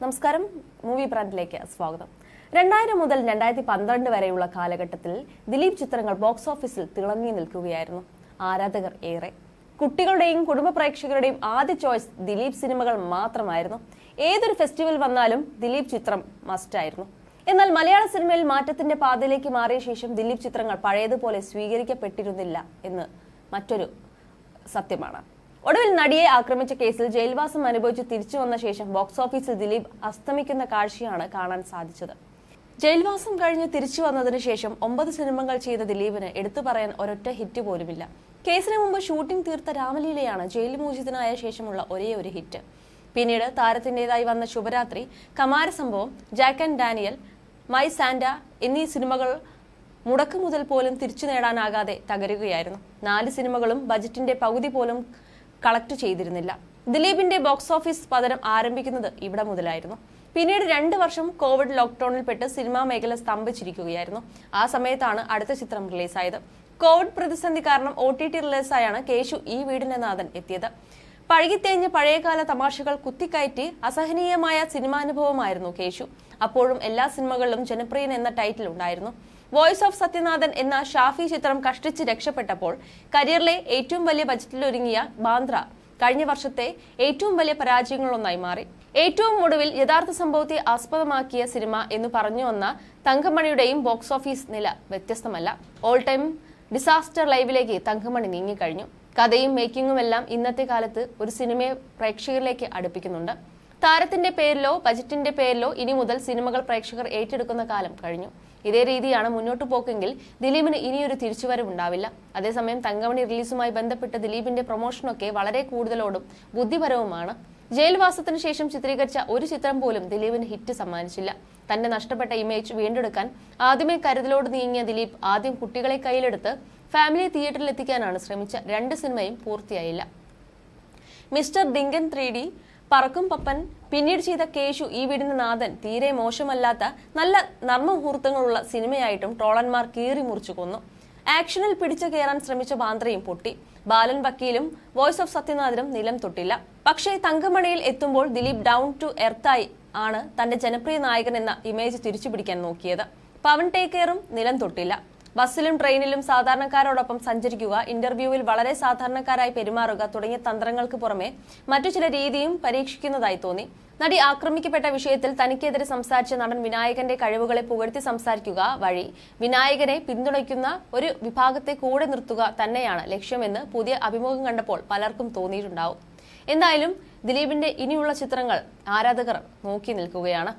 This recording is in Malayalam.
നമസ്കാരം. മൂവി ബ്രാൻഡിലേക്ക് സ്വാഗതം. രണ്ടായിരം മുതൽ രണ്ടായിരത്തി പന്ത്രണ്ട് വരെയുള്ള കാലഘട്ടത്തിൽ ദിലീപ് ചിത്രങ്ങൾ ബോക്സ് ഓഫീസിൽ തിളങ്ങി നിൽക്കുകയായിരുന്നു. ആരാധകർ ഏറെ. കുട്ടികളുടെയും കുടുംബ പ്രേക്ഷകരുടെയും ആദ്യ ചോയ്സ് ദിലീപ് സിനിമകൾ മാത്രമായിരുന്നു. ഏതൊരു ഫെസ്റ്റിവൽ വന്നാലും ദിലീപ് ചിത്രം മസ്റ്റായിരുന്നു എന്നാൽ മലയാള സിനിമയിൽ മാറ്റത്തിന്റെ പാതയിലേക്ക് മാറിയ ശേഷം ദിലീപ് ചിത്രങ്ങൾ പഴയതുപോലെ സ്വീകരിക്കപ്പെട്ടിരുന്നില്ല എന്ന് മറ്റൊരു സത്യമാണ്. ഒടുവിൽ നടിയെ ആക്രമിച്ച കേസിൽ ജയിൽവാസം അനുഭവിച്ച് തിരിച്ചു വന്ന ശേഷം ബോക്സ് ഓഫീസിൽ ദിലീപ് അസ്തമിക്കുന്ന കാഴ്ചയാണ് കാണാൻ സാധിച്ചത്. ജയിൽവാസം കഴിഞ്ഞ് തിരിച്ചു വന്നതിന് ശേഷം ഒമ്പത് സിനിമകൾ ചെയ്ത ദിലീപിന് എടുത്തു പറയാൻ ഒരൊറ്റ ഹിറ്റ് പോലുമില്ല. കേസിന് മുമ്പ് ഷൂട്ടിംഗ് തീർത്ത രാമലീലയാണ് ജയിൽ മോചിതനായ ശേഷമുള്ള ഒരേ ഒരു ഹിറ്റ്. പിന്നീട് താരത്തിന്റെതായി വന്ന Shubharathri Kamarasambhavam Jack and Daniel my Santa എന്നീ സിനിമകൾ മുടക്കു മുതൽ പോലും തിരിച്ചു നേടാനാകാതെ തകരുകയായിരുന്നു. നാല് സിനിമകളും ബജറ്റിന്റെ പകുതി പോലും കളക്ട് ചെയ്തിരുന്നില്ല. ദിലീപിന്റെ ബോക്സ് ഓഫീസ് പതനം ആരംഭിക്കുന്നത് ഇവിടെ മുതലായിരുന്നു. പിന്നീട് രണ്ട് വർഷം കോവിഡ് ലോക്ക്ഡൌണിൽപ്പെട്ട് സിനിമാ മേഖല സ്തംഭിച്ചിരിക്കുകയായിരുന്നു. ആ സമയത്താണ് അടുത്ത ചിത്രം റിലീസായത്. കോവിഡ് പ്രതിസന്ധി കാരണം ഒ ടി ടി റിലീസായാണ് കേശു ഈ വീടിന്റെ നാഥൻ എത്തിയത്. പഴകിത്തേഞ്ഞ് പഴയകാല തമാശകൾ കുത്തിക്കയറ്റി അസഹനീയമായ സിനിമാനുഭവമായിരുന്നു കേശു. അപ്പോഴും എല്ലാ സിനിമകളിലും ജനപ്രിയൻ എന്ന ടൈറ്റിൽ ഉണ്ടായിരുന്നു. വോയിസ് ഓഫ് സത്യനാഥൻ എന്ന ഷാഫി ചിത്രം കഷ്ടിച്ച് രക്ഷപ്പെട്ടപ്പോൾ കരിയറിലെ ഏറ്റവും വലിയ ബജറ്റിലൊരുങ്ങിയ ബാന്ദ്ര കഴിഞ്ഞ വർഷത്തെ ഏറ്റവും വലിയ പരാജയങ്ങളൊന്നായി മാറി. ഏറ്റവും ഒടുവിൽ യഥാർത്ഥ സംഭവത്തെ ആസ്പദമാക്കിയ സിനിമ എന്ന് പറഞ്ഞു വന്ന തങ്കമണിയുടെയും ബോക്സ് ഓഫീസ് നില വ്യത്യസ്തമല്ല. ഓൾ ടൈം ഡിസാസ്റ്റർ ലൈവിലേക്ക് തങ്കമണി നീങ്ങിക്കഴിഞ്ഞു. കഥയും മേക്കിങ്ങുമെല്ലാം ഇന്നത്തെ കാലത്ത് ഒരു സിനിമയെ പ്രേക്ഷകരിലേക്ക് അടുപ്പിക്കുന്നുണ്ട്. താരത്തിന്റെ പേരിലോ ബജറ്റിന്റെ പേരിലോ ഇനി മുതൽ സിനിമകൾ പ്രേക്ഷകർ ഏറ്റെടുക്കുന്ന കാലം കഴിഞ്ഞു. ഇതേ രീതിയാണ് മുന്നോട്ടു പോക്കെങ്കിൽ ദിലീപിന് ഇനിയൊരു തിരിച്ചുവരവുണ്ടാവില്ല അതേസമയം തങ്കമണി റിലീസുമായി ബന്ധപ്പെട്ട് ദിലീപിന്റെ പ്രൊമോഷനൊക്കെ വളരെ കൂടുതലോടും ബുദ്ധിപരവുമാണ്. ജയിൽവാസത്തിനു ശേഷം ചിത്രീകരിച്ച ഒരു ചിത്രം പോലും ദിലീപിന് ഹിറ്റ് സമ്മാനിച്ചില്ല. തന്റെ നഷ്ടപ്പെട്ട ഇമേജ് വീണ്ടെടുക്കാൻ ആദ്യമേ കരുതലോട് നീങ്ങിയ ദിലീപ് ആദ്യം കുട്ടികളെ കയ്യിലെടുത്ത് ഫാമിലി തിയേറ്ററിൽ എത്തിക്കാനാണ് ശ്രമിച്ച രണ്ട് സിനിമയും പൂർത്തിയായില്ല. മിസ്റ്റർ ഡിങ്കൻ ത്രീ പറക്കും പപ്പൻ പിന്നീട് ചെയ്ത കേശു ഈ വീടിന് നാഥൻ തീരെ മോശമല്ലാത്ത നല്ല നർമ്മമുഹൂർത്തങ്ങളുള്ള സിനിമയായിട്ടും ട്രോളന്മാർ കീറി മുറിച്ചു കൊന്നു. ആക്ഷനിൽ പിടിച്ചു കയറാൻ ശ്രമിച്ച ബാന്ദ്രയും പൊട്ടി. ബാലൻ വക്കീലും വോയിസ് ഓഫ് സത്യനാഥനും നിലം തൊട്ടില്ല. പക്ഷേ തങ്കമണിയിൽ എത്തുമ്പോൾ ദിലീപ് ഡൗൺ ടു എർത്തായി ആണ് തന്റെ ജനപ്രിയ നായകൻ എന്ന ഇമേജ് തിരിച്ചുപിടിക്കാൻ നോക്കിയത്. പവൻ ടേക്കറും നിലം തൊട്ടില്ല. ബസ്സിലും ട്രെയിനിലും സാധാരണക്കാരോടൊപ്പം സഞ്ചരിക്കുക ഇന്റർവ്യൂവിൽ വളരെ സാധാരണക്കാരായി പെരുമാറുക തുടങ്ങിയ തന്ത്രങ്ങൾക്ക് പുറമെ മറ്റു ചില രീതിയും പരീക്ഷിക്കുന്നതായി തോന്നി. നടി ആക്രമിക്കപ്പെട്ട വിഷയത്തിൽ തനിക്കെതിരെ സംസാരിച്ച നടൻ വിനായകന്റെ കഴിവുകളെ പുകഴ്ത്തി സംസാരിക്കുക വഴി വിനായകനെ പിന്തുണയ്ക്കുന്ന ഒരു വിഭാഗത്തെ കൂടെ നിർത്തുക തന്നെയാണ് ലക്ഷ്യമെന്ന് പുതിയ അഭിമുഖം കണ്ടപ്പോൾ പലർക്കും തോന്നിയിട്ടുണ്ടാവും. എന്തായാലും ദിലീപിന്റെ ഇനിയുള്ള ചിത്രങ്ങൾ ആരാധകർ നോക്കി നിൽക്കുകയാണ്.